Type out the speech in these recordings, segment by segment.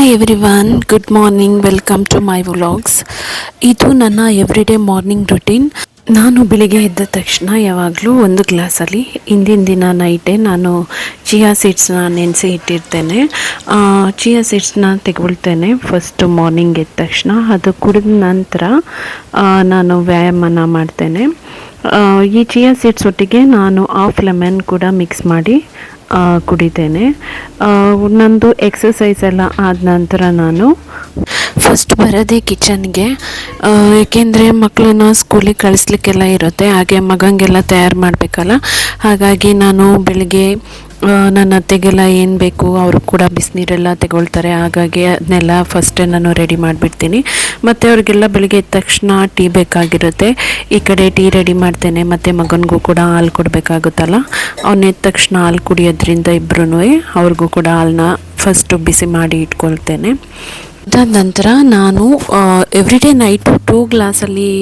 Hi everyone good morning welcome to my vlogs ಇದು ನನ್ನ everyday morning routine ನಾನು ಬೆಳಿಗ್ಗೆ ಎದ್ದ ತಕ್ಷಣ ಯಾವಾಗಲೂ ಒಂದು ಗ್ಲಾಸಲ್ಲಿ ಹಿಂದಿನ ದಿನ ನೈಟೇ ನಾನು ಚಿಯಾ ಸೀಡ್ಸ್ನ ನೆನೆಸಿ ಇಟ್ಟಿರ್ತೇನೆ. ಚಿಯಾ ಸೀಡ್ಸ್ನ ತೆಗೊಳ್ತೇನೆ ಫಸ್ಟು ಮಾರ್ನಿಂಗ್ ಎದ್ದ ತಕ್ಷಣ. ಅದು ಕುಡಿದ ನಂತರ ನಾನು ವ್ಯಾಯಾಮನ ಮಾಡ್ತೇನೆ. ಈ ಚಿಯಾ ಸೀಡ್ಸ್ ಒಟ್ಟಿಗೆ ನಾನು ಹಾಫ್ ಲೆಮನ್ ಕೂಡ ಮಿಕ್ಸ್ ಮಾಡಿ ಕುಡಿತೇನೆ. ನಂದು ಎಕ್ಸಸೈಸ್ ಎಲ್ಲ ಆದ ನಂತರ ನಾನು ಫಸ್ಟ್ ಬರೋದೆ ಕಿಚನ್ಗೆ ಏಕೆಂದರೆ ಮಕ್ಕಳನ್ನ ಸ್ಕೂಲಿಗೆ ಕಳಿಸ್ಲಿಕ್ಕೆಲ್ಲ ಇರುತ್ತೆ, ಹಾಗೆ ಮಗಂಗೆಲ್ಲ ತಯಾರು ಮಾಡಬೇಕಲ್ಲ. ಹಾಗಾಗಿ ನಾನು ಬೆಳಿಗ್ಗೆ ನನ್ನ ಅತ್ತೆಗೆಲ್ಲ ಏನು ಬೇಕು, ಅವರು ಕೂಡ ಬಿಸಿನೀರೆಲ್ಲ ತಗೊಳ್ತಾರೆ. ಹಾಗಾಗಿ ಅದನ್ನೆಲ್ಲ ಫಸ್ಟೇ ನಾನು ರೆಡಿ ಮಾಡಿಬಿಡ್ತೀನಿ. ಮತ್ತು ಅವ್ರಿಗೆಲ್ಲ ಬೆಳಿಗ್ಗೆ ಎದ್ದ ತಕ್ಷಣ ಟೀ ಬೇಕಾಗಿರುತ್ತೆ. ಈ ಕಡೆ ಟೀ ರೆಡಿ ಮಾಡ್ತೇನೆ. ಮತ್ತು ಮಗನಿಗೂ ಕೂಡ ಹಾಲು ಕೊಡಬೇಕಾಗುತ್ತಲ್ಲ. ಅವನ ಎದ್ದ ತಕ್ಷಣ ಹಾಲು ಕುಡಿಯೋದ್ರಿಂದ ಇಬ್ಬರೂ ಅವ್ರಿಗೂ ಕೂಡ ಹಾಲನ್ನ ಫಸ್ಟು ಬಿಸಿ ಮಾಡಿ ಇಟ್ಕೊಳ್ತೇನೆ. ಅದಾದ ನಂತರ ನಾನು ಎವ್ರಿಡೇ ನೈಟು ಟೂ ಗ್ಲಾಸಲ್ಲಿ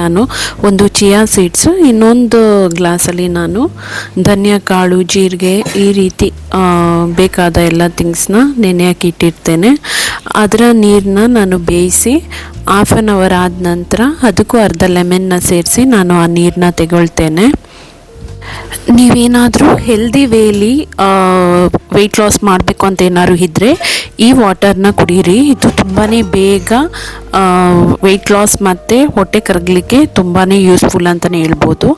ನಾನು ಒಂದು ಚಿಯಾ ಸೀಡ್ಸು ಇನ್ನೊಂದು ಗ್ಲಾಸಲ್ಲಿ ನಾನು ಧನಿಯಾ, ಕಾಳು, ಜೀರಿಗೆ ಈ ರೀತಿ ಬೇಕಾದ ಎಲ್ಲ ಥಿಂಗ್ಸ್ನ ನೆನೆ ಹಾಕಿ ಇಟ್ಟಿರ್ತೇನೆ. ಅದರ ನೀರನ್ನ ನಾನು ಬೇಯಿಸಿ ಹಾಫ್ ಆನ್ ಅವರ್ ಆದ ನಂತರ ಅದಕ್ಕೂ ಅರ್ಧ ಲೆಮನ್ನ ಸೇರಿಸಿ ನಾನು ಆ ನೀರನ್ನ ತೆಗೊಳ್ತೇನೆ. ನೀವೇನಾದರೂ ಹೆಲ್ದಿ ವೇಲಿ ವೆಯ್ಟ್ ಲಾಸ್ ಮಾಡಬೇಕು ಅಂತ ಏನಾದ್ರು ಇದ್ದರೆ ಈ ವಾಟರ್ನ ಕುಡೀರಿ. ಇದು ತುಂಬಾ ಬೇಗ ವೆಯ್ಟ್ ಲಾಸ್ ಮತ್ತು ಹೊಟ್ಟೆ ಕರಗಲಿಕ್ಕೆ ತುಂಬಾ ಯೂಸ್ಫುಲ್ ಅಂತಲೇ ಹೇಳ್ಬೋದು.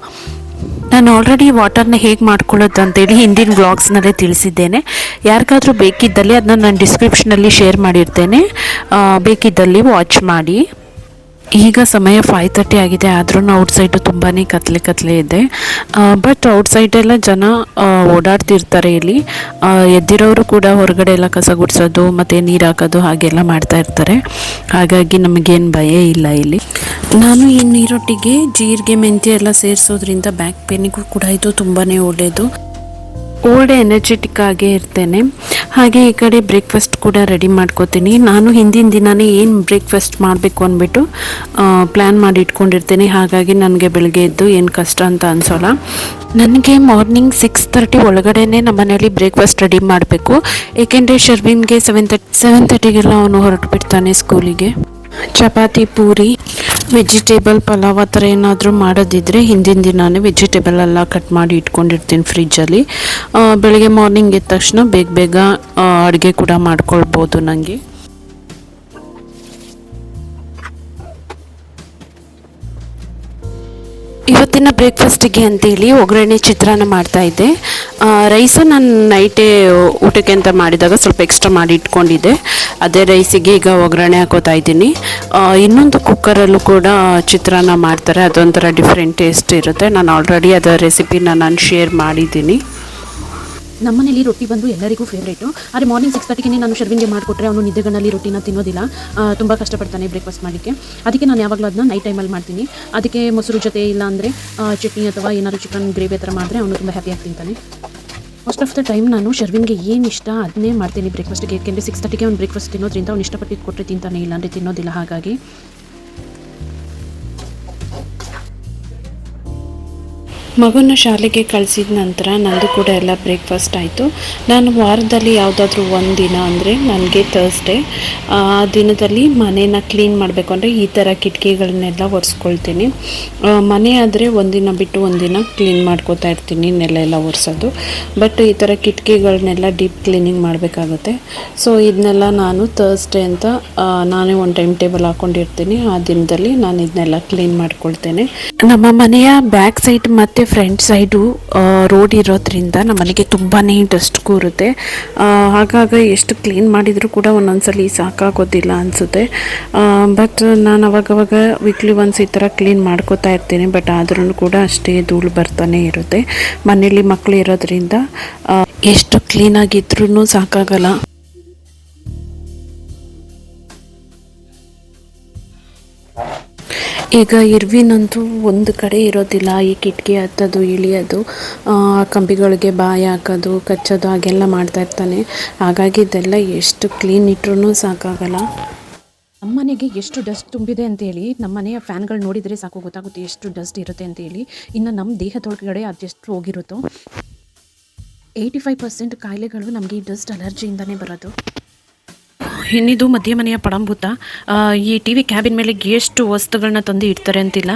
ನಾನು ಆಲ್ರೆಡಿ ವಾಟರ್ನ ಹೇಗೆ ಮಾಡ್ಕೊಳ್ಳೋದು ಅಂತೇಳಿ ಹಿಂದಿನ ವ್ಲಾಗ್ಸ್ನಲ್ಲೇ ತಿಳಿಸಿದ್ದೇನೆ. ಯಾರಿಗಾದರೂ ಬೇಕಿದ್ದಲ್ಲಿ ಅದನ್ನ ನಾನು ಡಿಸ್ಕ್ರಿಪ್ಷನಲ್ಲಿ ಶೇರ್ ಮಾಡಿರ್ತೇನೆ. ಬೇಕಿದ್ದಲ್ಲಿ ವಾಚ್ ಮಾಡಿ. ಈಗ ಸಮಯ ಫೈವ್ ತರ್ಟಿ ಆಗಿದೆ ಆದ್ರೂ ಔಟ್ಸೈಡು ತುಂಬಾ ಕತ್ಲೆ ಕತ್ಲೆ ಇದೆ. ಬಟ್ ಔಟ್ಸೈಡೆಲ್ಲ ಜನ ಓಡಾಡ್ತಿರ್ತಾರೆ ಇಲ್ಲಿ. ಎದ್ದಿರೋರು ಕೂಡ ಹೊರಗಡೆ ಎಲ್ಲ ಕಸ ಗುಡಿಸೋದು, ಮತ್ತು ನೀರು ಹಾಕೋದು, ಹಾಗೆಲ್ಲ ಮಾಡ್ತಾ ಇರ್ತಾರೆ. ಹಾಗಾಗಿ ನಮಗೇನು ಭಯ ಇಲ್ಲ ಇಲ್ಲಿ. ನಾನು ಈ ನೀರೊಟ್ಟಿಗೆ ಜೀರಿಗೆ ಮೆಂತ್ಯ ಎಲ್ಲ ಸೇರಿಸೋದ್ರಿಂದ ಬ್ಯಾಕ್ ಪೇನಿಗೂ ಕೂಡ ಇದು ತುಂಬಾ ಒಳ್ಳೆಯದು ಓಲ್ಡ್ ಎನರ್ಜೆಟಿಕ್ ಆಗೇ ಇರ್ತೇನೆ. ಹಾಗೆ ಈ ಕಡೆ ಬ್ರೇಕ್ಫಾಸ್ಟ್ ಕೂಡ ರೆಡಿ ಮಾಡ್ಕೋತೀನಿ. ನಾನು ಹಿಂದಿನ ದಿನವೇ ಏನು ಬ್ರೇಕ್ಫಾಸ್ಟ್ ಮಾಡಬೇಕು ಅಂದ್ಬಿಟ್ಟು ಪ್ಲ್ಯಾನ್ ಮಾಡಿ ಇಟ್ಕೊಂಡಿರ್ತೀನಿ. ಹಾಗಾಗಿ ನನಗೆ ಬೆಳಗ್ಗೆ ಎದ್ದು ಏನು ಕಷ್ಟ ಅಂತ ಅನಿಸೋಲ್ಲ. ನನಗೆ ಮಾರ್ನಿಂಗ್ ಸಿಕ್ಸ್ ತರ್ಟಿ ಒಳಗಡೆನೇ ನಮ್ಮ ಮನೇಲಿ ಬ್ರೇಕ್ಫಾಸ್ಟ್ ರೆಡಿ ಮಾಡಬೇಕು. ಏಕೆಂದರೆ ಶರ್ವಿನ್ಗೆ ಸೆವೆನ್ ತರ್ಟಿ ಸೆವೆನ್ ತರ್ಟಿಗೆಲ್ಲ ಅವನು ಹೊರಟು ಬಿಡ್ತಾನೆ ಸ್ಕೂಲಿಗೆ ಚಪಾತಿ, ಪೂರಿ ವೆಜಿಟೇಬಲ್ ಪಲಾವ್ ಆ ಥರ ಏನಾದರೂ ಮಾಡೋದಿದ್ದರೆ ಹಿಂದಿನ ದಿನಾನೇ ವೆಜಿಟೇಬಲ್ ಎಲ್ಲ ಕಟ್ ಮಾಡಿ ಇಟ್ಕೊಂಡಿರ್ತೀನಿ ಫ್ರಿಜ್ಜಲ್ಲಿ ಬೆಳಗ್ಗೆ ಮಾರ್ನಿಂಗ್ ಎದ್ದ ತಕ್ಷಣ ಬೇಗ ಬೇಗ ಅಡುಗೆ ಕೂಡ ಮಾಡ್ಕೊಳ್ಬೋದು ನನಗೆ ಇವತ್ತಿನ ಬ್ರೇಕ್ಫಾಸ್ಟಿಗೆ ಅಂತೇಳಿ ಒಗ್ಗರಣೆ ಚಿತ್ರಾನ್ನ ಮಾಡ್ತಾ ಇದ್ದೆ. ರೈಸು ನಾನು ನೈಟೇ ಊಟಕ್ಕೆ ಅಂತ ಮಾಡಿದಾಗ ಸ್ವಲ್ಪ ಎಕ್ಸ್ಟ್ರಾ ಮಾಡಿ ಇಟ್ಕೊಂಡಿದ್ದೆ. ಅದೇ ರೈಸಿಗೆ ಈಗ ಒಗ್ಗರಣೆ ಹಾಕೋತಾ ಇದ್ದೀನಿ. ಇನ್ನೊಂದು ಕುಕ್ಕರಲ್ಲೂ ಕೂಡ ಚಿತ್ರಾನ್ನ ಮಾಡ್ತಾರೆ. ಅದೊಂಥರ ಡಿಫ್ರೆಂಟ್ ಟೇಸ್ಟ್ ಇರುತ್ತೆ. ನಾನು ಆಲ್ರೆಡಿ ಅದರ ರೆಸಿಪಿನ ನಾನು ಶೇರ್ ಮಾಡಿದ್ದೀನಿ. ನಮ್ಮನೇಲಿ ರೊಟ್ಟಿ ಬಂದು ಎಲ್ಲರಿಗೂ ಫೇವ್ರೇಟು ಆದರೆ ಮಾರ್ನಿಂಗ್ ಸಿಕ್ಸ್ ತರ್ಟಿಗೆ ನಾನು ಶರ್ವಿಂಗೆ ಮಾಡಿಕೊಟ್ರೆ ಅವನು ನಿದ್ದೆಗಳಲ್ಲಿ ರೊಟ್ಟಿನ ತಿನ್ನೋದಿಲ್ಲ. ತುಂಬ ಕಷ್ಟಪಡ್ತಾನೆ ಬ್ರೇಕ್ಫಾಸ್ಟ್ ಮಾಡಲಿಕ್ಕೆ. ಅದಕ್ಕೆ ನಾನು ಯಾವಾಗಲೂ ಅದನ್ನ ನೈಟ್ ಟೈಮಲ್ಲಿ ಮಾಡ್ತೀನಿ. ಅದಕ್ಕೆ ಮೊಸರು ಜೊತೆ ಇಲ್ಲ ಅಂದರೆ ಚಟ್ನಿ ಅಥವಾ ಏನಾದರೂ ಚಿಕನ್ ಗ್ರೇವಿ ಥರ ಮಾಡಿದ್ರೆ ಅವನು ತುಂಬ ಹ್ಯಾಪಿಯಾಗಿ ತಿಂತಾನೆ ಮೋಸ್ಟ್ ಆಫ್ ದ ಟೈಮ್ ನಾನು ಶರ್ವಿನ್ಗೆ ಏನು ಇಷ್ಟ ಅದನ್ನೇ ಮಾಡ್ತೀನಿ ಬ್ರೇಕ್ಫಾಸ್ಟ್ಗೆ ಏಕೆಂದರೆ ಸಿಕ್ಸ್ ತರ್ಟಿಗೆ ಅವ್ನು ಬ್ರೇಕ್ಫಾಸ್ಟ್ ತಿನ್ನೋದ್ರಿಂದ ಅವ್ನು ಇಷ್ಟಪಟ್ಟು ಕೊಟ್ಟರೆ ತಿಂತಾನೆ, ಇಲ್ಲಾಂದರೆ ತಿನ್ನೋದಿಲ್ಲ ಹಾಗಾಗಿ. ಮಗುನ ಶಾಲೆಗೆ ಕಳಿಸಿದ ನಂತರ ನಂದು ಕೂಡ ಎಲ್ಲ ಬ್ರೇಕ್ಫಾಸ್ಟ್ ಆಯಿತು. ನಾನು ವಾರದಲ್ಲಿ ಯಾವುದಾದ್ರೂ ಒಂದು ದಿನ ಅಂದರೆ ನನಗೆ ಥರ್ಸ್ಡೇ ಆ ದಿನದಲ್ಲಿ ಮನೇನ ಕ್ಲೀನ್ ಮಾಡಬೇಕು ಅಂದರೆ ಈ ಥರ ಕಿಟಕಿಗಳನ್ನೆಲ್ಲ ಒರೆಸ್ಕೊಳ್ತೀನಿ. ಮನೆ ಆದರೆ ಒಂದಿನ ಬಿಟ್ಟು ಒಂದಿನ ಕ್ಲೀನ್ ಮಾಡ್ಕೋತಾ ಇರ್ತೀನಿ ನೆಲ ಎಲ್ಲ ಒರೆಸೋದು. ಬಟ್ ಈ ಥರ ಕಿಟಕಿಗಳನ್ನೆಲ್ಲ ಡೀಪ್ ಕ್ಲೀನಿಂಗ್ ಮಾಡಬೇಕಾಗುತ್ತೆ. ಸೊ ಇದನ್ನೆಲ್ಲ ನಾನು ಥರ್ಸ್ಡೇ ಅಂತ ನಾನೇ ಒಂದು ಟೈಮ್ ಟೇಬಲ್ ಹಾಕ್ಕೊಂಡಿರ್ತೀನಿ ಆ ದಿನದಲ್ಲಿ ನಾನು ಇದನ್ನೆಲ್ಲ ಕ್ಲೀನ್ ಮಾಡ್ಕೊಳ್ತೇನೆ. ನಮ್ಮ ಮನೆಯ ಬ್ಯಾಕ್ ಸೈಡ್ ಮತ್ತು ಫ್ರಂಟ್ ಸೈಡು ರೋಡ್ ಇರೋದ್ರಿಂದ ನಮ್ಮ ಮನೆಗೆ ತುಂಬಾ ಡಸ್ಟ್ ಕೂರುತ್ತೆ. ಹಾಗಾಗಿ ಎಷ್ಟು ಕ್ಲೀನ್ ಮಾಡಿದರೂ ಕೂಡ ಒಂದೊಂದ್ಸಲಿ ಸಾಕಾಗೋದಿಲ್ಲ ಅನಿಸುತ್ತೆ. ಬಟ್ ನಾನು ಅವಾಗವಾಗ ವೀಕ್ಲಿ ಒನ್ಸ್ ಈ ಥರ ಕ್ಲೀನ್ ಮಾಡ್ಕೋತಾ ಇರ್ತೀನಿ ಬಟ್ ಆದ್ರೂ ಕೂಡ ಅಷ್ಟೇ ಧೂಳು ಬರ್ತಾನೆ ಇರುತ್ತೆ. ಮನೇಲಿ ಮಕ್ಕಳು ಇರೋದ್ರಿಂದ ಎಷ್ಟು ಕ್ಲೀನಾಗಿದ್ರೂ ಸಾಕಾಗಲ್ಲ. ಈಗ ಇರ್ವಿನಂತೂ ಒಂದು ಕಡೆ ಇರೋದಿಲ್ಲ. ಈ ಕಿಟಕಿ ಹತ್ತೋದು, ಇಳಿಯೋದು ಕಂಬಿಗಳಿಗೆ ಬಾಯಿ ಹಾಕೋದು, ಕಚ್ಚೋದು, ಹಾಗೆಲ್ಲ ಮಾಡ್ತಾ ಇರ್ತಾನೆ. ಹಾಗಾಗಿ ಇದೆಲ್ಲ ಎಷ್ಟು ಕ್ಲೀನ್ ಇಟ್ಟರೂ ಸಾಕಾಗಲ್ಲ. ನಮ್ಮನೆಗೆ ಎಷ್ಟು ಡಸ್ಟ್ ತುಂಬಿದೆ ಅಂತೇಳಿ ನಮ್ಮ ಮನೆಯ ಫ್ಯಾನ್ಗಳು ನೋಡಿದರೆ ಸಾಕು, ಗೊತ್ತಾಗುತ್ತೆ ಎಷ್ಟು ಡಸ್ಟ್ ಇರುತ್ತೆ ಅಂತೇಳಿ ಇನ್ನು ನಮ್ಮ ದೇಹದೊಳಗಡೆ ಅದೆಷ್ಟು ಹೋಗಿರುತ್ತೋ. ಏಯ್ಟಿ ಫೈವ್ ಪರ್ಸೆಂಟ್ ಕಾಯಿಲೆಗಳು ನಮಗೆ ಈ ಡಸ್ಟ್ ಅಲರ್ಜಿಯಿಂದನೇ ಬರೋದು. ಇನ್ನಿದು ಮಧ್ಯ ಮನೆಯ ಪಡಂಭೂತ ಈ ಟಿ ವಿ ಕ್ಯಾಬಿನ್ ಮೇಲೆ ಎಷ್ಟು ವಸ್ತುಗಳನ್ನ ತಂದು ಇಡ್ತಾರೆ ಅಂತಿಲ್ಲ.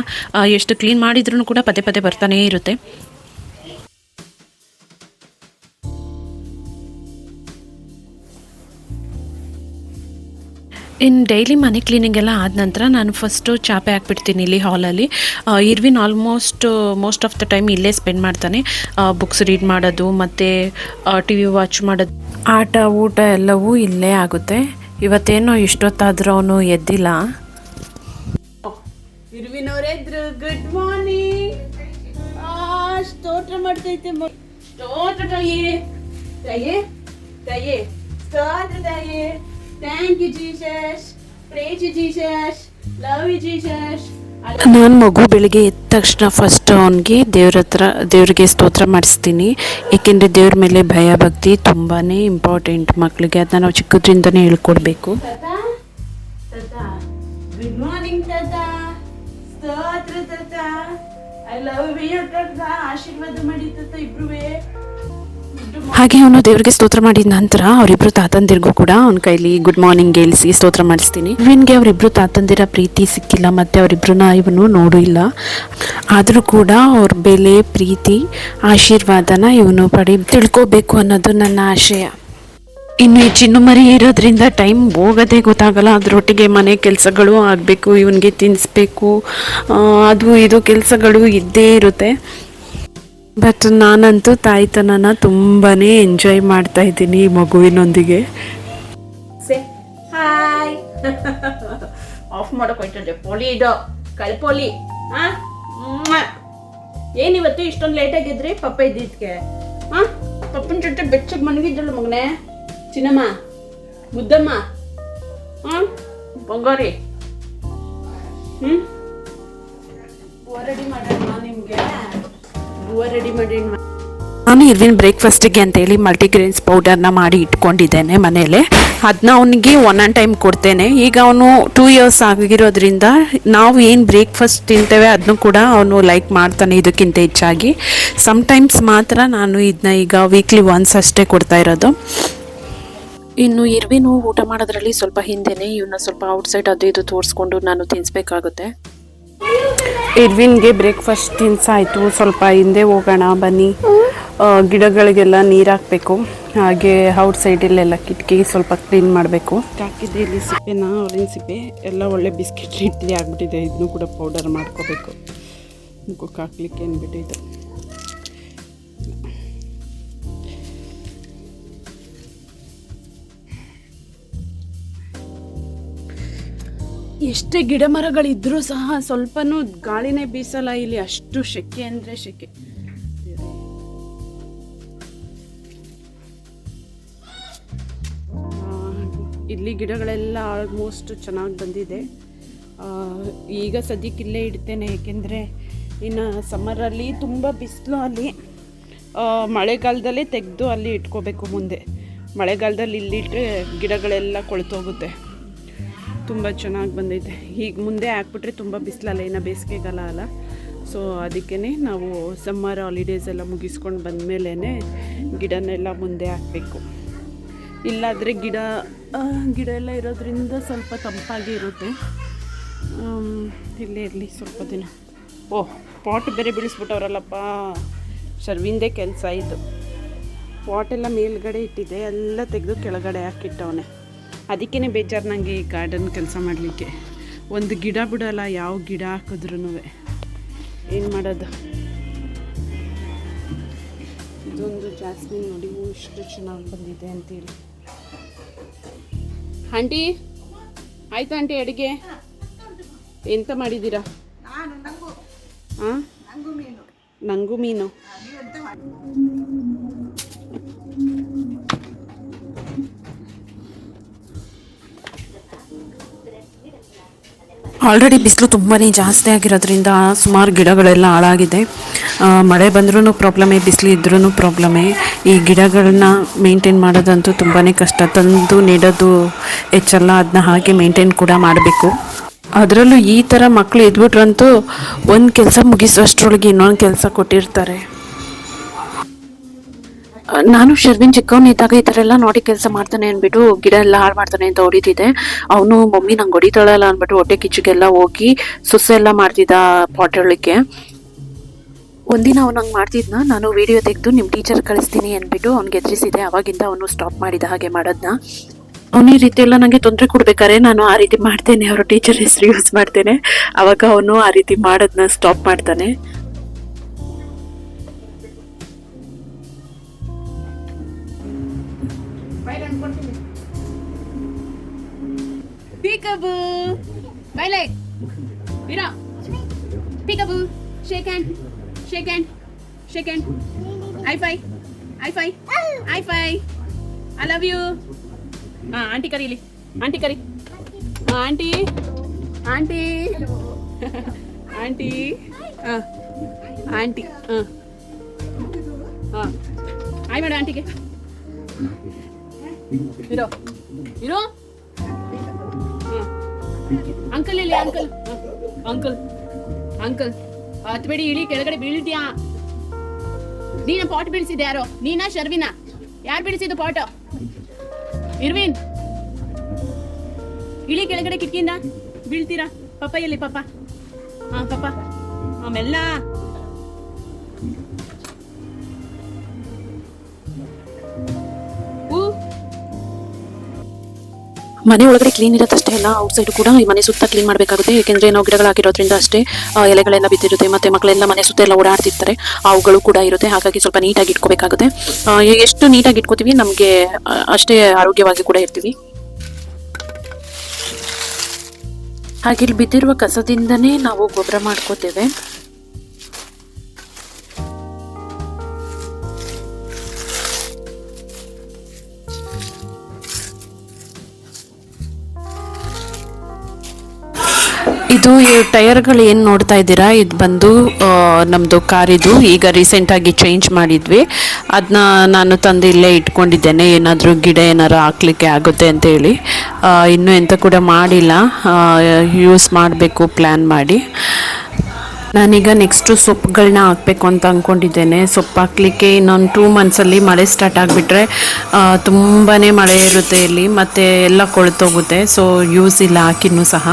ಎಷ್ಟು ಕ್ಲೀನ್ ಮಾಡಿದ್ರೂ ಕೂಡ ಪದೇ ಪದೇ ಬರ್ತಾನೇ ಇರುತ್ತೆ. ಇನ್ನು ಡೈಲಿ ಮನೆ ಕ್ಲೀನಿಂಗ್ ಎಲ್ಲ ಆದ ನಂತರ ನಾನು ಫಸ್ಟು ಚಾಪೆ ಹಾಕ್ಬಿಡ್ತೀನಿ ಇಲ್ಲಿ ಹಾಲಲ್ಲಿ Irvin almost most of the time ಇಲ್ಲೇ ಸ್ಪೆಂಡ್ ಮಾಡ್ತಾನೆ. ಬುಕ್ಸ್ ರೀಡ್ ಮಾಡೋದು, ಮತ್ತು ಟಿ ವಿ ವಾಚ್ ಮಾಡೋದು. ಆಟ, ಊಟ ಎಲ್ಲವೂ ಇಲ್ಲೇ ಆಗುತ್ತೆ. ಇವತ್ತೇನೋ ಇಷ್ಟೊತ್ತಾದ್ರೂ ಅವನು ಎದ್ದಿಲ್ಲ. ಇರುವಿನವರೆದ್ರು ಗುಡ್ ಮಾರ್ನಿಂಗ್ ಸ್ತೋತ್ರ ಮಾಡ್ತೈತೆ ಸ್ತೋತ್ರ ತಾಯಿ ತಾಯಿ ತಾಯಿ, ಸ್ತೋತ್ರ ತಾಯಿ. Thank you Jesus praise Jesus love you Jesus ನಾನು ಮಗು ಬೆಳಿಗ್ಗೆ ಎದ್ದ ತಕ್ಷಣ ಫಸ್ಟ್ ಅವನಿಗೆ ದೇವ್ರ ಹತ್ರ, ದೇವ್ರಿಗೆ ಸ್ತೋತ್ರ ಮಾಡಿಸ್ತೀನಿ. ಏಕೆಂದರೆ ದೇವ್ರ ಮೇಲೆ ಭಯ ಭಕ್ತಿ ತುಂಬಾ ಇಂಪಾರ್ಟೆಂಟ್ ಮಕ್ಕಳಿಗೆ ಅದನ್ನ ನಾವು ಚಿಕ್ಕದ್ರಿಂದನೇ ಹೇಳ್ಕೊಡ್ಬೇಕು. ಆಶೀರ್ವಾದ ಮಾಡಿ ಇಬ್ರುವೆ. ಹಾಗೆ ಅವನು ದೇವ್ರಿಗೆ ಸ್ತೋತ್ರ ಮಾಡಿದ ನಂತರ ಅವರಿಬ್ರು ತಾತಂದಿರಿಗೂ ಕೂಡ ಅವನ ಕೈಲಿ ಗುಡ್ ಮಾರ್ನಿಂಗ್ ಹೇಳಿಸಿ ಸ್ತೋತ್ರ ಮಾಡಿಸ್ತೀನಿ. ಇವನ್ಗೆ ಅವರಿಬ್ರು ತಾತಂದಿರ ಪ್ರೀತಿ ಸಿಕ್ಕಿಲ್ಲ, ಮತ್ತೆ ಅವರಿಬ್ರನ್ನ ಇವನು ನೋಡಿಲ್ಲ ಆದರೂ ಕೂಡ ಅವ್ರ ಬೆಲೆ, ಪ್ರೀತಿ, ಆಶೀರ್ವಾದನ ಇವನು ಪಡಿ ತಿಳ್ಕೋಬೇಕು ಅನ್ನೋದು ನನ್ನ ಆಶಯ. ಇನ್ನು ಈ ಚಿನ್ನು ಮರಿ ಇರೋದ್ರಿಂದ ಟೈಮ್ ಹೋಗೋದೇ ಗೊತ್ತಾಗಲ್ಲ. ಅದರೊಟ್ಟಿಗೆ ಮನೆ ಕೆಲಸಗಳು ಆಗಬೇಕು, ಇವನಿಗೆ ತಿನ್ನಿಸ್ಬೇಕು ಅದು ಇದು ಕೆಲಸಗಳು ಇದ್ದೇ ಇರುತ್ತೆ. ಬಟ್ ನಾನಂತೂ ತಾಯ್ತನನ ತುಂಬಾ ಎಂಜಾಯ್ ಮಾಡ್ತಾ ಇದ್ದೀನಿ ಈ ಮಗುವಿನೊಂದಿಗೆ. ಸೆ ಹಾಯ್ ಆಫ್ ಮಾಡಕ್ ಹೋಯ್ತದೆ ಪೊಲಿ. ಇದು ಹಾ ಏನಿವತ್ತು ಇಷ್ಟೊಂದು ಲೇಟ್ ಆಗಿದ್ರಿ? ಪಪ್ಪ ಇದ್ದಿದ್ಕೆ. ಹಾ? ಪಪ್ಪನ ಜೊತೆ ಬೆಚ್ಚಗೆ ಮನಗಿದ್ದಳು ಮಗನೇ. ಚಿನ್ನಮ್ಮ ಮುದ್ದಮ್ಮ. ಹಾ? ಬಂಗಾರಿ. ಹ್ಮ್? ಓರಡಿ ರೆಡಿ ಮಾಡೋಣ ನಿಮ್ಗೆ. ರೆಡಿ ಮಾಡಿ ನಾನು ಇರ್ವಿನ್ ಬ್ರೇಕ್ಫಾಸ್ಟಿಗೆ ಅಂತೇಳಿ ಮಲ್ಟಿಗ್ರೇನ್ಸ್ ಪೌಡರ್ನ ಮಾಡಿ ಇಟ್ಕೊಂಡಿದ್ದೇನೆ ಮನೇಲೆ. ಅದನ್ನ ಅವನಿಗೆ ಒನ್ ಆನ್ ಟೈಮ್ ಕೊಡ್ತೇನೆ. ಈಗ ಅವನು ಟೂ ಇಯರ್ಸ್ ಆಗಿರೋದ್ರಿಂದ ನಾವು ಏನು ಬ್ರೇಕ್ಫಾಸ್ಟ್ ತಿಂತೇವೆ ಅದನ್ನು ಕೂಡ ಅವನು ಲೈಕ್ ಮಾಡ್ತಾನೆ ಇದಕ್ಕಿಂತ ಹೆಚ್ಚಾಗಿ. ಸಮ್ಟೈಮ್ಸ್ ಮಾತ್ರ ನಾನು ಇದನ್ನ ಈಗ ವೀಕ್ಲಿ ಒನ್ಸ್ ಅಷ್ಟೇ ಕೊಡ್ತಾ ಇರೋದು. ಇನ್ನು ಇರ್ವಿನು ಊಟ ಮಾಡೋದ್ರಲ್ಲಿ ಸ್ವಲ್ಪ ಹಿಂದೆನೆ ಇವನ್ನ ಸ್ವಲ್ಪ ಔಟ್ಸೈಡ್ ಅದು ಇದು ತೋರಿಸ್ಕೊಂಡು ನಾನು ತಿನ್ನಿಸ್ಬೇಕಾಗುತ್ತೆ ಇರ್ವಿನ್ಗೆ ಬ್ರೇಕ್ಫಾಸ್ಟ್ ತಿನ್ಸಾಯಿತು. ಸ್ವಲ್ಪ ಹಿಂದೆ ಹೋಗೋಣ, ಬನ್ನಿ. ಗಿಡಗಳಿಗೆಲ್ಲ ನೀರು ಹಾಕಬೇಕು. ಹಾಗೆ ಔಟ್ ಸೈಡಲ್ಲೆಲ್ಲ ಕಿಟಕಿ ಸ್ವಲ್ಪ ಕ್ಲೀನ್ ಮಾಡಬೇಕು. ಹಾಕಿದ್ದೆ ಇಲ್ಲಿ ಸಿಪ್ಪೆನ ಆರೆಂಜ್ ಸಿಪ್ಪೆ. ಎಲ್ಲ ಒಳ್ಳೆ ಬಿಸ್ಕೆಟ್ ಇಡ್ಲಿ ಆಗಿಬಿಟ್ಟಿದೆ. ಇದನ್ನು ಕೂಡ ಪೌಡರ್ ಮಾಡ್ಕೋಬೇಕು. ಮುಖಕ್ಕೆ ಹಾಕ್ಲಿಕ್ಕೆ ಅಂದ್ಬಿಟ್ಟಿದ್ದು ಎಷ್ಟೇ ಗಿಡ ಮರಗಳಿದ್ರೂ ಸಹ ಸ್ವಲ್ಪನೂ ಗಾಳಿನೇ ಬೀಸಲ್ಲ ಇಲ್ಲಿ. ಅಷ್ಟು ಶೆಕೆ ಅಂದರೆ ಶೆಕೆ. ಇಲ್ಲಿ ಗಿಡಗಳೆಲ್ಲ ಆಲ್ಮೋಸ್ಟ್ ಚೆನ್ನಾಗಿ ಬಂದಿದೆ. ಈಗ ಸದ್ಯಕ್ಕೆ ಇಲ್ಲೇ ಇಡ್ತೇನೆ, ಏಕೆಂದರೆ ಇನ್ನು ಸಮ್ಮರಲ್ಲಿ ತುಂಬ ಬಿಸಿಲು ಅಲ್ಲಿ. ಮಳೆಗಾಲದಲ್ಲೇ ತೆಗೆದು ಅಲ್ಲಿ ಇಟ್ಕೋಬೇಕು ಮುಂದೆ. ಮಳೆಗಾಲದಲ್ಲಿ ಇಲ್ಲಿಟ್ಟರೆ ಗಿಡಗಳೆಲ್ಲ ಕೊಳ್ತೋಗುತ್ತೆ. ತುಂಬ ಚೆನ್ನಾಗಿ ಬಂದೈತೆ. ಈಗ ಮುಂದೆ ಹಾಕ್ಬಿಟ್ರೆ ತುಂಬ ಬಿಸಿಲಲ್ಲ, ಇನ್ನು ಬೇಸಿಗೆಗಾಲ ಅಲ್ಲ. ಸೊ ಅದಕ್ಕೇ ನಾವು ಸಮ್ಮರ್ ಹಾಲಿಡೇಸ್ ಎಲ್ಲ ಮುಗಿಸ್ಕೊಂಡು ಬಂದಮೇಲೇ ಗಿಡನೆಲ್ಲ ಮುಂದೆ ಹಾಕಬೇಕು. ಇಲ್ಲಾದರೆ ಗಿಡ ಗಿಡ ಎಲ್ಲ ಇರೋದ್ರಿಂದ ಸ್ವಲ್ಪ ತಂಪಾಗಿ ಇರುತ್ತೆ. ಇಲ್ಲೇ ಇರಲಿ ಸ್ವಲ್ಪ ದಿನ. ಓಹ್ ಪಾಟ್ ಬೇರೆ ಬಿಡಿಸ್ಬಿಟ್ಟವ್ರಲ್ಲಪ್ಪ. ಶರ್ವಿಂದೇ ಕೆಲಸ ಇದು. ಪಾಟೆಲ್ಲ ಮೇಲ್ಗಡೆ ಇಟ್ಟಿದ್ದೆ, ಎಲ್ಲ ತೆಗೆದು ಕೆಳಗಡೆ ಹಾಕಿಟ್ಟವನೆ. ಅದಕ್ಕೇ ಬೇಜಾರು ನನಗೆ ಈ ಗಾರ್ಡನ್ ಕೆಲಸ ಮಾಡಲಿಕ್ಕೆ. ಒಂದು ಗಿಡ ಬಿಡಲ್ಲ ಯಾವ ಗಿಡ ಹಾಕಿದ್ರೂ ಏನು ಮಾಡೋದು? ಇದೊಂದು ಜಾಸ್ಮಿನ್ ನೋಡಿ ಹೂ ಇಷ್ಟು ಚೆನ್ನಾಗಿ ಬಂದಿದೆ ಅಂತೇಳಿ. ಆಂಟಿ ಆಯ್ತು ಆಂಟಿ ಅಡುಗೆ. ಎಂತ ಮಾಡಿದ್ದೀರಾ? ಹಾಂ ನಂಗು. ಮೀನು. ಆಲ್ರೆಡಿ ಬಿಸಿಲು ತುಂಬಾ ಜಾಸ್ತಿ ಆಗಿರೋದ್ರಿಂದ ಸುಮಾರು ಗಿಡಗಳೆಲ್ಲ ಹಾಳಾಗಿದೆ. ಮಳೆ ಬಂದ್ರೂ ಪ್ರಾಬ್ಲಮೇ ಬಿಸಿಲು ಇದ್ರೂ ಪ್ರಾಬ್ಲಮೇ ಈ ಗಿಡಗಳನ್ನ ಮೇಂಟೈನ್ ಮಾಡೋದಂತೂ ತುಂಬಾ ಕಷ್ಟ. ತಂದು ನೆಡೋದು ಹೆಚ್ಚಲ್ಲ ಅದನ್ನ ಹಾಗೆ ಮೇಂಟೈನ್ ಕೂಡ ಮಾಡಬೇಕು. ಅದರಲ್ಲೂ ಈ ಥರ ಮಕ್ಕಳು ಇದ್ಬಿಟ್ರಂತೂ ಒಂದು ಕೆಲಸ ಮುಗಿಸೋಷ್ಟ್ರೊಳಗೆ ಇನ್ನೊಂದು ಕೆಲಸ ಕೊಟ್ಟಿರ್ತಾರೆ. ನಾನು ಶರ್ವಿನ್ ಚಿಕ್ಕವನಿದ್ದಾಗ ಈ ಥರ ಎಲ್ಲ ನೋಡಿ ಕೆಲಸ ಮಾಡ್ತಾನೆ ಅಂದ್ಬಿಟ್ಟು ಗಿಡ ಎಲ್ಲ ಹಾಳು ಮಾಡ್ತಾನೆ ಅಂತ ಹೊಡಿತಿದ್ದೆ ಅವನು, ಮಮ್ಮಿ, ನಂಗೆ ಹೊಡಿತಾಳಲ್ಲ ಅಂದ್ಬಿಟ್ಟು ಹೊಟ್ಟೆ ಕಿಚ್ಚಿಗೆಲ್ಲ ಹೋಗಿ ಸುಸ್ಸೆ ಎಲ್ಲ ಮಾಡ್ತಿದ್ದ ಪಾಟ್ ಹೇಳಲಿಕ್ಕೆ ಒಂದಿನ ಅವ್ನು ಹಂಗೆ ಮಾಡ್ತಿದ್ನ. ನಾನು ವಿಡಿಯೋ ತೆಗೆದು ನಿಮ್ಮ ಟೀಚರ್ ಕಳಿಸ್ತೀನಿ ಅಂದ್ಬಿಟ್ಟು ಅವ್ನಿಗೆ ಎದುರಿಸಿದೆ ಅವಾಗಿಂದ ಅವನು ಸ್ಟಾಪ್ ಮಾಡಿದ ಹಾಗೆ ಮಾಡೋದನ್ನ ಅವನು ಈ ರೀತಿ ಎಲ್ಲ ನನಗೆ ತೊಂದರೆ ಕೊಡ್ಬೇಕಾದ್ರೆ ನಾನು ಆ ರೀತಿ ಮಾಡ್ತೇನೆ. ಅವರ ಟೀಚರ್ ಹೆಸರು ಯೂಸ್ ಮಾಡ್ತೇನೆ. ಅವಾಗ ಅವನು ಆ ರೀತಿ ಮಾಡೋದನ್ನ ಸ್ಟಾಪ್ ಮಾಡ್ತಾನೆ. Peekaboo. My leg. Get up. Peekaboo. Shake hand. Shake hand. Shake hand. High five. High five. High five. I love you. Ah, auntie curry. Auntie curry. Ah, auntie. Auntie. auntie. Ah. Auntie. Ah. Ah. Hi, madam. Auntie. Hero. Hero. Uncle ಇಲ್ಲಿ uncle uncle uncle ಹತ್ಬೇಡಿ, ಇಳಿ, ಕೆಳಗಡೆ ಬೀಳ್ತೀಯಾ? ನೀನ pot ಬೀಳ್ಸಿದ್ದೆ ಯಾರೋ? ನೀನಾ, ಶರ್ವಿನ? ಯಾರು ಬೀಳ್ಸಿದ್ದು pot Irwin? ಇಳಿ, ಕೆಳಗಡೆ ಕಿಟಕಿಯಿಂದ ಬೀಳ್ತೀರಾ? ಪಪ್ಪ, ಎಲ್ಲಿ ಪಪ್ಪ? ಹಾ, ಪಪ್ಪ. ಆಮೆಲ್ಲ ಮನೆ ಒಳಗಡೆ ಕ್ಲೀನ್ ಇರತ್ತಷ್ಟೇ ಅಲ್ಲ ಔಟ್ ಸೈಡ್ ಕೂಡ ಈ ಮನೆ ಸುತ್ತ ಕ್ಲೀನ್ ಮಾಡಬೇಕಾಗುತ್ತೆ. ಏಕೆಂದ್ರೆ ನಾವು ಗಿಡಗಳು ಹಾಕಿರೋದ್ರಿಂದ ಅಷ್ಟೇ ಎಲೆಗಳೆಲ್ಲ ಬಿದ್ದಿರುತ್ತೆ, ಮತ್ತೆ ಮಕ್ಕಳೆಲ್ಲ ಮನೆ ಸುತ್ತ ಎಲ್ಲ ಓಡಾಡ್ತಿರ್ತಾರೆ. ಅವುಗಳು ಕೂಡ ಇರುತ್ತೆ, ಹಾಗಾಗಿ ಸ್ವಲ್ಪ ನೀಟಾಗಿ ಇಟ್ಕೋಬೇಕಾಗುತ್ತೆ. ಎಷ್ಟು ನೀಟಾಗಿ ಇಟ್ಕೋತೀವಿ, ನಮಗೆ ಅಷ್ಟೇ ಆರೋಗ್ಯವಾಗಿ ಕೂಡ ಇರ್ತೀವಿ. ಹಾಗೆ ಇಲ್ಲಿ ಬಿದ್ದಿರುವ ಕಸದಿಂದನೇ ನಾವು ಗೊಬ್ಬರ ಮಾಡ್ಕೋತೇವೆ. ಇದು ಟೈರ್ಗಳು ಏನು ನೋಡ್ತಾ ಇದ್ದೀರಾ? ಇದು ಬಂದು ನಮ್ಮದು ಕಾರಿದು. ಈಗ ರೀಸೆಂಟಾಗಿ ಚೇಂಜ್ ಮಾಡಿದ್ವಿ. ಅದನ್ನ ನಾನು ತಂದು ಇಲ್ಲೇ ಇಟ್ಕೊಂಡಿದ್ದೇನೆ. ಏನಾದರೂ ಗಿಡ ಏನಾರು ಹಾಕ್ಲಿಕ್ಕೆ ಆಗುತ್ತೆ ಅಂತ ಹೇಳಿ. ಇನ್ನು ಇನ್ನೂ ಎಂತ ಕೂಡ ಮಾಡಿಲ್ಲ. ಯೂಸ್ ಮಾಡಬೇಕು ಪ್ಲ್ಯಾನ್ ಮಾಡಿ. ನಾನೀಗ ನೆಕ್ಸ್ಟು ಸೊಪ್ಪುಗಳನ್ನ ಹಾಕಬೇಕು ಅಂತ ಅಂದ್ಕೊಂಡಿದ್ದೇನೆ ಸೊಪ್ಪು ಹಾಕ್ಲಿಕ್ಕೆ ಇನ್ನೊಂದು ಟೂ ಮಂತ್ಸಲ್ಲಿ ಮಳೆ ಸ್ಟಾರ್ಟ್ ಆಗಿಬಿಟ್ರೆ ತುಂಬಾ ಮಳೆ ಇರುತ್ತೆ ಇಲ್ಲಿ, ಮತ್ತು ಎಲ್ಲ ಕೊಳ್ತೋಗುತ್ತೆ ಸೊ ಯೂಸ್ ಇಲ್ಲ ಹಾಕಿನೂ ಸಹ.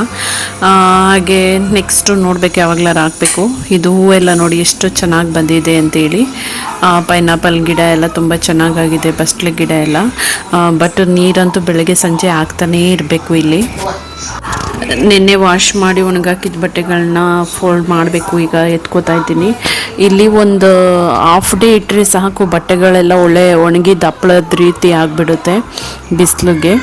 ಹಾಗೆ ನೆಕ್ಸ್ಟು ನೋಡಬೇಕು ಯಾವಾಗಲಾರು ಹಾಕಬೇಕು. ಇದು ಹೂವೆಲ್ಲ ನೋಡಿ ಎಷ್ಟು ಚೆನ್ನಾಗಿ ಬಂದಿದೆ ಅಂತೇಳಿ. ಪೈನಾಪಲ್ ಗಿಡ ಎಲ್ಲ ತುಂಬ ಚೆನ್ನಾಗಾಗಿದೆ ಬಸ್ಲೆ ಗಿಡ ಎಲ್ಲ. ಬಟ್ ನೀರಂತೂ ಬೆಳಗ್ಗೆ ಸಂಜೆ ಹಾಕ್ತಾನೇ ಇರಬೇಕು ಇಲ್ಲಿ. ನಿನ್ನೆ ವಾಶ್ ಮಾಡಿ ಒಣಗಾಕಿದ ಬಟ್ಟೆಗಳನ್ನ ಫೋಲ್ಡ್ ಮಾಡಬೇಕು ಈಗ ಎತ್ಕೋತಾ ಇದ್ದೀನಿ. ಇಲ್ಲಿ ಒಂದು ಹಾಫ್ ಡೇ ಇಟ್ಟರೆ ಸಾಕು, ಬಟ್ಟೆಗಳೆಲ್ಲ ಒಳ್ಳೆ ಒಣಗಿ ದಪ್ಪಳದ ರೀತಿ ಆಗಿಬಿಡುತ್ತೆ ಬಿಸಿಲಿಗೆ.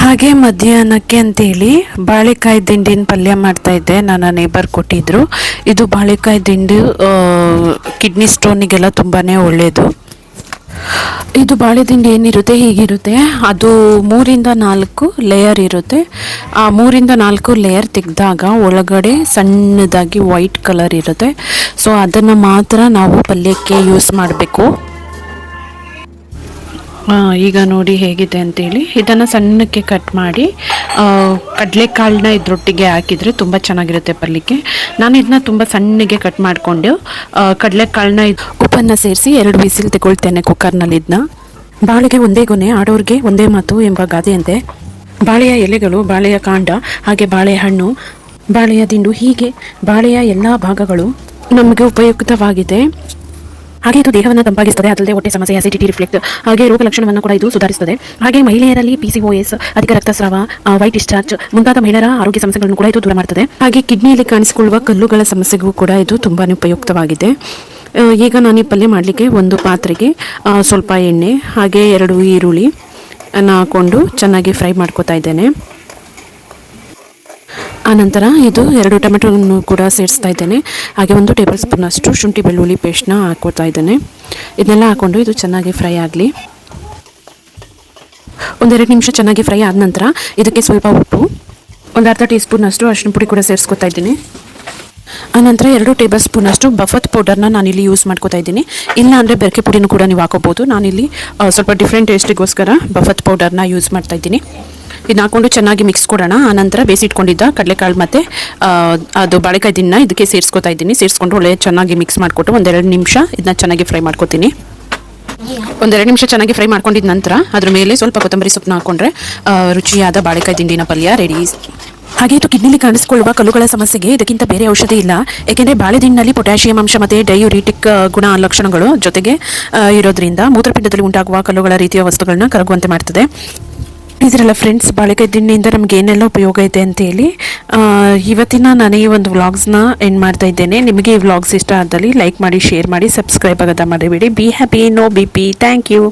ಹಾಗೆ ಮಧ್ಯಾಹ್ನಕ್ಕೆ ಅಂತೇಳಿ ಬಾಳೆಕಾಯಿ ದಿಂಡಿನ ಪಲ್ಯ ಮಾಡ್ತಾ ಇದ್ದೆ, ನನ್ನ ನೇಬರ್ ಕೊಟ್ಟಿದ್ರು. ಇದು ಬಾಳೆಕಾಯಿ ದಿಂಡು ಕಿಡ್ನಿ ಸ್ಟೋನಿಗೆಲ್ಲ ತುಂಬಾ ಒಳ್ಳೆಯದು ಇದು ಬಾಳೆ ದಿಂಡಿ ಏನಿರುತ್ತೆ, ಹೀಗಿರುತ್ತೆ. ಅದು ಮೂರಿಂದ ನಾಲ್ಕು ಲೇಯರ್ ಇರುತ್ತೆ. ಆ ಮೂರಿಂದ ನಾಲ್ಕು ಲೇಯರ್ ತೆಗೆದಾಗ ಒಳಗಡೆ ಸಣ್ಣದಾಗಿ ವೈಟ್ ಕಲರ್ ಇರುತ್ತೆ. ಸೊ ಅದನ್ನು ಮಾತ್ರ ನಾವು ಪಲ್ಯಕ್ಕೆ ಯೂಸ್ ಮಾಡಬೇಕು. ಈಗ ನೋಡಿ ಹೇಗಿದೆ ಅಂತೇಳಿ. ಇದನ್ನು ಸಣ್ಣಕ್ಕೆ ಕಟ್ ಮಾಡಿ ಕಡಲೆಕಾಳನ್ನ ಇದ್ರೊಟ್ಟಿಗೆ ಹಾಕಿದರೆ ತುಂಬ ಚೆನ್ನಾಗಿರುತ್ತೆ ಪಲ್ಯಕ್ಕೆ ನಾನು ಇದನ್ನ ತುಂಬ ಸಣ್ಣಗೆ ಕಟ್ ಮಾಡಿಕೊಂಡು ಕಡಲೆಕಾಳನ್ನ ಉಪ್ಪನ್ನ ಸೇರಿಸಿ ಎರಡು ಬಿಸಿಲು ತಗೊಳ್ತೇನೆ ಕುಕ್ಕರ್ನಲ್ಲಿ ಇದನ್ನ ಬಾಳೆಗೆ ಒಂದೇ ಗೊನೆ, ಆಡೋರಿಗೆ ಒಂದೇ ಮಾತು ಎಂಬ ಗಾದೆಯಂತೆ. ಬಾಳೆಯ ಎಲೆಗಳು, ಬಾಳೆಯ ಕಾಂಡ, ಹಾಗೆ ಬಾಳೆಹಣ್ಣು ಬಾಳೆಯ ದಿಂಡು ಹೀಗೆ ಬಾಳೆಯ ಎಲ್ಲ ಭಾಗಗಳು ನಮಗೆ ಉಪಯುಕ್ತವಾಗಿದೆ. ಹಾಗೆ ಇದು ದೇಹವನ್ನು ತಂಪಾಗಿಸುತ್ತದೆ ಅದಲ್ಲದೆ ಹೊಟ್ಟೆ ಸಮಸ್ಯೆ ಅಸಿಡಿಟಿ ರಿಫ್ಲೆಕ್ಟ್ ಹಾಗೆ ರೋಗ ಲಕ್ಷಣವನ್ನು ಕೂಡ ಇದು ಸುಧಾರಿಸುತ್ತದೆ ಹಾಗೆ ಮಹಿಳೆಯರಲ್ಲಿ ಪಿಸಿಒಎಸ್ ಅಧಿಕ ರಕ್ತಸ್ರಾವ ವೈಟ್ ಡಿಸ್ಚಾರ್ಜ್ ಮುಂತಾದ ಮಹಿಳೆಯರ ಆರೋಗ್ಯ ಸಮಸ್ಯೆಗಳನ್ನು ಕೂಡ ಇದು ದೂರ ಮಾಡುತ್ತದೆ ಹಾಗೆ ಕಿಡ್ನಿಯಲ್ಲಿ ಕಾಣಿಸಿಕೊಳ್ಳುವ ಕಲ್ಲುಗಳ ಸಮಸ್ಯೆಗೂ ಕೂಡ ಇದು ತುಂಬಾ ಉಪಯುಕ್ತವಾಗಿದೆ. ಈಗ ನಾನು ಈ ಪಲ್ಯ ಮಾಡಲಿಕ್ಕೆ ಒಂದು ಪಾತ್ರೆಗೆ ಸ್ವಲ್ಪ ಎಣ್ಣೆ, ಹಾಗೆ ಎರಡು ಈರುಳ್ಳಿ ಹಾಕೊಂಡು ಚೆನ್ನಾಗಿ ಫ್ರೈ ಮಾಡ್ಕೊತಾ ಇದ್ದೇನೆ. ಆನಂತರ ಇದು ಎರಡು ಟೊಮೆಟೊವನ್ನು ಕೂಡ ಸೇರಿಸ್ತಾ ಇದ್ದೇನೆ. ಹಾಗೆ ಒಂದು ಟೇಬಲ್ ಸ್ಪೂನ್ ಅಷ್ಟು ಶುಂಠಿ ಬೆಳ್ಳುಳ್ಳಿ ಪೇಸ್ಟ್ನ ಹಾಕ್ಕೊಳ್ತಾ ಇದ್ದೇನೆ. ಇದನ್ನೆಲ್ಲ ಹಾಕ್ಕೊಂಡು ಇದು ಚೆನ್ನಾಗಿ ಫ್ರೈ ಆಗಲಿ. ಒಂದೆರಡು ನಿಮಿಷ ಚೆನ್ನಾಗಿ ಫ್ರೈ ಆದ ನಂತರ ಇದಕ್ಕೆ ಸ್ವಲ್ಪ ಉಪ್ಪು, ಒಂದು ಅರ್ಧ ಟೀ ಸ್ಪೂನ್ ಅಷ್ಟು ಅರಿಶಿನ ಪುಡಿ ಕೂಡ ಸೇರಿಸ್ಕೊತಾ ಇದ್ದೀನಿ. ಆನಂತರ ಎರಡು ಟೇಬಲ್ ಸ್ಪೂನ್ ಅಷ್ಟು ಬಫತ್ ಪೌಡರ್ನ ನಾನಿಲ್ಲಿ ಯೂಸ್ ಮಾಡ್ಕೋತಾ ಇದ್ದೀನಿ. ಇಲ್ಲ ಅಂದರೆ ಬೆರಕೆ ಪುಡಿನೂ ಕೂಡ ನೀವು ಹಾಕೋಬೋದು. ನಾನಿಲ್ಲಿ ಸ್ವಲ್ಪ ಡಿಫ್ರೆಂಟ್ ಟೇಸ್ಟಿಗೋಸ್ಕರ ಬಫತ್ ಪೌಡರ್ನ ಯೂಸ್ ಮಾಡ್ತಾ ಇದ್ದೀನಿ. ಇದನ್ನ ಹಾಕೊಂಡು ಚೆನ್ನಾಗಿ ಮಿಕ್ಸ್ ಕೊಡೋಣ. ಆನಂತರ ಬೇಯಿಸಿಟ್ಕೊಂಡಿದ್ದ ಕಡಲೆಕಾಳು ಮತ್ತು ಅದು ಬಾಳೆಕಾಯಿ ದಿನ ಇದಕ್ಕೆ ಸೇರಿಸ್ಕೊತಾ ಇದ್ದೀನಿ. ಸೇರಿಸ್ಕೊಂಡು ಒಳ್ಳೆ ಚೆನ್ನಾಗಿ ಮಿಕ್ಸ್ ಮಾಡಿಕೊಟ್ಟು ಒಂದೆರಡು ನಿಮಿಷ ಇದನ್ನ ಚೆನ್ನಾಗಿ ಫ್ರೈ ಮಾಡ್ಕೊತೀನಿ. ಒಂದೆರಡು ನಿಮಿಷ ಚೆನ್ನಾಗಿ ಫ್ರೈ ಮಾಡ್ಕೊಂಡಿದ ನಂತರ ಅದ್ರ ಮೇಲೆ ಸ್ವಲ್ಪ ಕೊತ್ತಂಬರಿ ಸೊಪ್ಪನ್ನ ಹಾಕೊಂಡ್ರೆ ರುಚಿಯಾದ ಬಾಳೆಕಾಯಿ ದಿಂಡಿನ ಪಲ್ಯ ರೆಡಿ ಹಾಗೆ ಇದು ಕಿಡ್ನಿಲಿ ಕಾಣಿಸಿಕೊಳ್ಳುವ ಕಲ್ಲುಗಳ ಸಮಸ್ಯೆಗೆ ಇದಕ್ಕಿಂತ ಬೇರೆ ಔಷಧಿ ಇಲ್ಲ. ಏಕೆಂದರೆ ಬಾಳೆದಿಂಡಿನಲ್ಲಿ ಪೊಟ್ಯಾಷಿಯಂ ಅಂಶ ಮತ್ತು ಡಯೂರಿಟಿಕ್ ಗುಣ ಲಕ್ಷಣಗಳು ಜೊತೆಗೆ ಇರೋದ್ರಿಂದ ಮೂತ್ರಪಿಂಡದಲ್ಲಿ ಉಂಟಾಗುವ ಕಲ್ಲುಗಳ ರೀತಿಯ ವಸ್ತುಗಳನ್ನ ಕರಗುವಂತೆ ಮಾಡ್ತದೆ. ಇದರಲ್ಲ ಫ್ರೆಂಡ್ಸ್ ಬಾಳೆಕಾಯಿ ದಿಂಡಿಯಿಂದ ನಮ್ಗೆ ಏನೆಲ್ಲ ಉಪಯೋಗ ಇದೆ ಅಂತ ಹೇಳಿ ಇವತ್ತಿನ ನಾನು ಈ ಒಂದು ವ್ಲಾಗ್ಸ್ನ ಎಂಡ್ ಮಾಡ್ತಾ ಇದ್ದೇನೆ. ನಿಮಗೆ ಈ ವ್ಲಾಗ್ಸ್ ಇಷ್ಟ ಆದಲ್ಲಿ ಲೈಕ್ ಮಾಡಿ ಶೇರ್ ಮಾಡಿ ಸಬ್ಸ್ಕ್ರೈಬ್ ಆಗೋದ ಮಾಡಿಬಿಡಿ be happy no B P thank you